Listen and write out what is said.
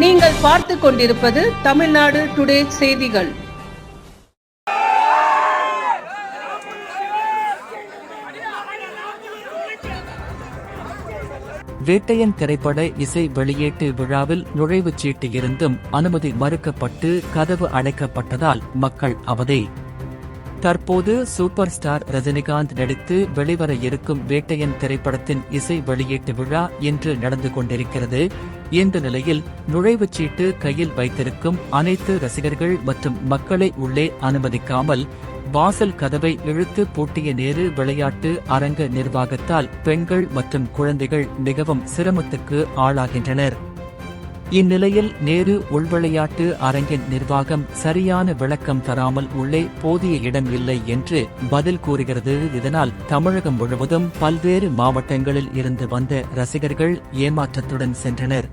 நீங்கள் பார்த்து கொண்டிருப்பது தமிழ்நாடு டுடே செய்திகள். வேட்டையன் திரைப்பட இசை வெளியீட்டு விழாவில் நுழைவுச் சீட்டு இருந்தும் அனுமதி மறுக்கப்பட்டு கதவு அடைக்கப்பட்டதால் மக்கள் அவதே. தற்போது சூப்பர் ஸ்டார் ரஜினிகாந்த் நடித்து வெளிவர இருக்கும் வேட்டையன் திரைப்படத்தின் இசை வெளியீட்டு விழா இன்று நடந்து கொண்டிருக்கிறது. இந்த நிலையில் நுழைவுச் சீட்டு கையில் வைத்திருக்கும் அனைத்து ரசிகர்கள் மற்றும் மக்களை உள்ளே அனுமதிக்காமல் வாசல் கதவை இழுத்து பூட்டிய நேரு விளையாட்டு அரங்க நிர்வாகத்தால் பெண்கள் மற்றும் குழந்தைகள் மிகவும் சிரமத்துக்கு ஆளாகின்றனர். இந்நிலையில் நேரு உள்விளையாட்டு அரங்கின் நிர்வாகம் சரியான விளக்கம் தராமல் உள்ளே போதிய இடம் இல்லை என்று பதில் கூறுகிறது. இதனால் தமிழகம் முழுவதும் பல்வேறு மாவட்டங்களில் இருந்து வந்த ரசிகர்கள் ஏமாற்றத்துடன் சென்றனர்.